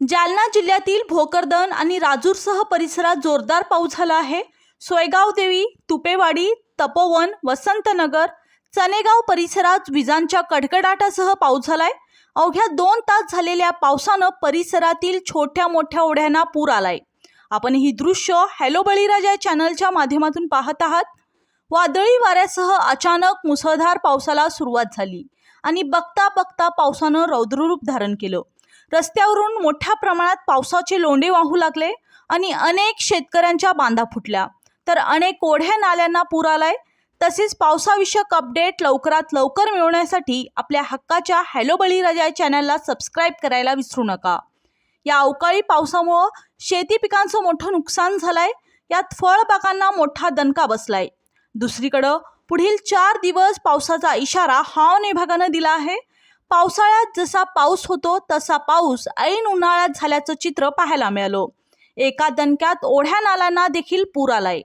जालना जिल्ह्यातील भोकरदन आणि राजूरसह परिसरात जोरदार पाऊस झाला आहे. सोयगाव देवी तुपेवाडी तपोवन वसंतनगर चनेगाव परिसरात विजांच्या कडकडाटासह पाऊस झालाय. अवघ्या दोन तास झालेल्या पावसानं परिसरातील छोट्या मोठ्या ओढ्यांना पूर आलाय. आपण ही दृश्य हॅलो बळीराजा चॅनलच्या माध्यमातून पाहत आहात. वादळी वाऱ्यासह अचानक मुसळधार पावसाला सुरुवात झाली आणि बघता बघता पावसानं रौद्ररूप धारण केलं. रस्त्यावरून मोठ्या प्रमाणात पावसाचे लोंढे वाहू लागले आणि अनेक शेतकऱ्यांच्या बांधा फुटल्या. तर अनेक ओढ्या नाल्यांना पूर आलाय. तसेच पावसाविषयक अपडेट लवकरात लवकर मिळवण्यासाठी आपल्या हक्काच्या हॅलो बळीराजा या चॅनलला सबस्क्राईब करायला विसरू नका. या अवकाळी पावसामुळं शेती पिकांचं मोठं नुकसान झालंय. यात फळबागांना मोठा दणका बसलाय. दुसरीकडं पुढील चार दिवस पावसाचा इशारा हवामान विभागानं दिला आहे. पावसाळ्यात जसा पाऊस होतो तसा पाऊस ऐन उन्हाळ्यात झाल्याचं चित्र पाहायला मिळालं. एका दणक्यात ओढ्या नाल्यांना देखील पूर आलाय.